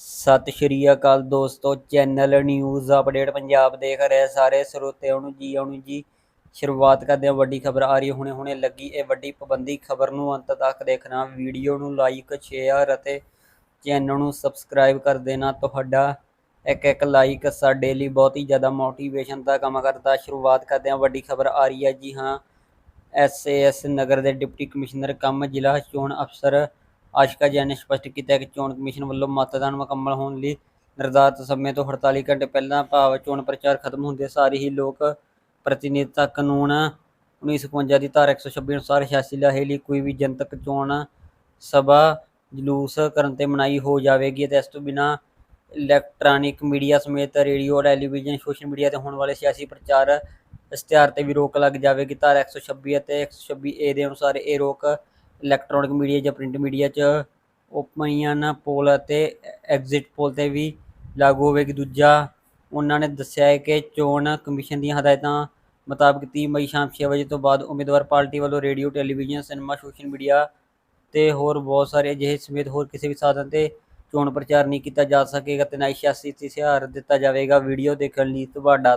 ਸਤਿ ਸ਼੍ਰੀ ਅਕਾਲ ਦੋਸਤੋ, channel news update Punjab ਦੇਖ ਰਹੇ ਸਾਰੇ ਸਰੋਤਿਆਂ ਨੂੰ ਜੀ ਆਉਣ ਜੀ। ਸ਼ੁਰੂਆਤ ਕਰਦੇ ਹਾਂ, ਵੱਡੀ ਖਬਰ ਆ ਰਹੀ ਹੁਣੇ ਹੁਣੇ ਲੱਗੀ ਇਹ ਵੱਡੀ ਪਾਬੰਦੀ। ਖਬਰ ਨੂੰ ਅੰਤ ਤੱਕ ਦੇਖਣਾ, ਵੀਡੀਓ ਨੂੰ ਲਾਈਕ ਸ਼ੇਅਰ ਅਤੇ ਚੈਨਲ ਨੂੰ ਸਬਸਕ੍ਰਾਈਬ ਕਰ ਦੇਣਾ। ਤੁਹਾਡਾ ਇੱਕ ਇੱਕ ਲਾਈਕ ਸਾਡੇ ਲਈ ਬਹੁਤ ਹੀ ਜ਼ਿਆਦਾ ਮੋਟੀਵੇਸ਼ਨ ਦਾ ਕੰਮ ਕਰਦਾ। ਸ਼ੁਰੂਆਤ ਕਰਦੇ ਹਾਂ, ਵੱਡੀ ਖਬਰ ਆ ਰਹੀ ਹੈ ਜੀ, ਹਾਂ। ਐਸਏਐਸ ਨਗਰ ਦੇ ਡਿਪਟੀ ਕਮਿਸ਼ਨਰ, ਕੰਮ ਜ਼ਿਲ੍ਹਾ ਚੋਣ ਅਫਸਰ ਆਸ਼ਕਾ ਜੈਨ ਨੇ ਸਪਸ਼ਟ ਕੀਤਾ ਕਿ ਚੋਣ ਕਮਿਸ਼ਨ ਵੱਲੋਂ ਮਤਦਾਨ ਮੁਕੰਮਲ ਹੋਣ ਲਈ ਨਿਰਧਾਰਤ ਸਮੇਂ ਤੋਂ 48 ਘੰਟੇ ਪਹਿਲਾਂ ਭਾਵ ਚੋਣ ਪ੍ਰਚਾਰ ਖਤਮ ਹੁੰਦੇ ਸਾਰ ਹੀ ਲੋਕ ਪ੍ਰਤੀਨਿਧਤਾ ਕਾਨੂੰਨ 1951 ਦੀ ਧਾਰਾ 126 ਅਨੁਸਾਰ ਸਿਆਸੀ ਲਾਹੇ ਲਈ ਕੋਈ ਵੀ ਜਨਤਕ ਚੋਣ ਸਭਾ ਜਲੂਸ ਕਰਨ ਤੇ ਮਨਾਈ ਹੋ ਜਾਵੇਗੀ ਅਤੇ ਇਸ ਤੋਂ ਬਿਨਾਂ ਇਲੈਕਟ੍ਰੋਨਿਕ ਮੀਡੀਆ ਸਮੇਤ ਰੇਡੀਓ, ਟੈਲੀਵਿਜ਼ਨ, ਸੋਸ਼ਲ ਮੀਡੀਆ ਤੇ ਹੋਣ ਵਾਲੇ ਸਿਆਸੀ ਪ੍ਰਚਾਰ ਇਸ਼ਤਿਹਾਰ ਤੇ ਵੀ ਰੋਕ ਲੱਗ ਜਾਵੇਗੀ। ਧਾਰਾ 126 ਅਤੇ 126 ਏ ਦੇ ਅਨੁਸਾਰ ਇਹ ਰੋਕ ਇਲੈਕਟ੍ਰੋਨਿਕ ਮੀਡੀਆ ਜਾਂ ਪ੍ਰਿੰਟ ਮੀਡੀਆ 'ਚ ਓਪੀਨੀਅਨ ਪੋਲ ਅਤੇ ਐਗਜ਼ਿਟ ਪੋਲ ਤੇ ਵੀ ਲਾਗੂ ਹੋਵੇਗੀ ਦੂਜਾ। ਉਹਨਾਂ ਨੇ ਦੱਸਿਆ ਹੈ ਕਿ ਚੋਣ ਕਮਿਸ਼ਨ ਦੀਆਂ ਹਦਾਇਤਾਂ ਮੁਤਾਬਕ 30 ਮਈ ਸ਼ਾਮ 6 ਵਜੇ ਤੋਂ ਬਾਅਦ ਉਮੀਦਵਾਰ ਪਾਰਟੀ ਵੱਲੋਂ radio, television, cinema, social media ਤੇ ਹੋਰ ਬਹੁਤ ਸਾਰੇ ਅਜਿਹੇ ਸਮੇਤ ਹੋਰ ਕਿਸੇ ਵੀ ਸਾਧਨ ਤੇ ਚੋਣ ਪ੍ਰਚਾਰ ਨਹੀਂ ਕੀਤਾ ਜਾ ਸਕੇਗਾ ਤੇ ਨਾ ਹੀ ਸਿਆਸੀ ਇਸ਼ਤਿਹਾਰ ਦਿੱਤਾ ਜਾਵੇਗਾ। ਵੀਡੀਓ ਦੇਖਣ ਲਈ ਤੁਹਾਡਾ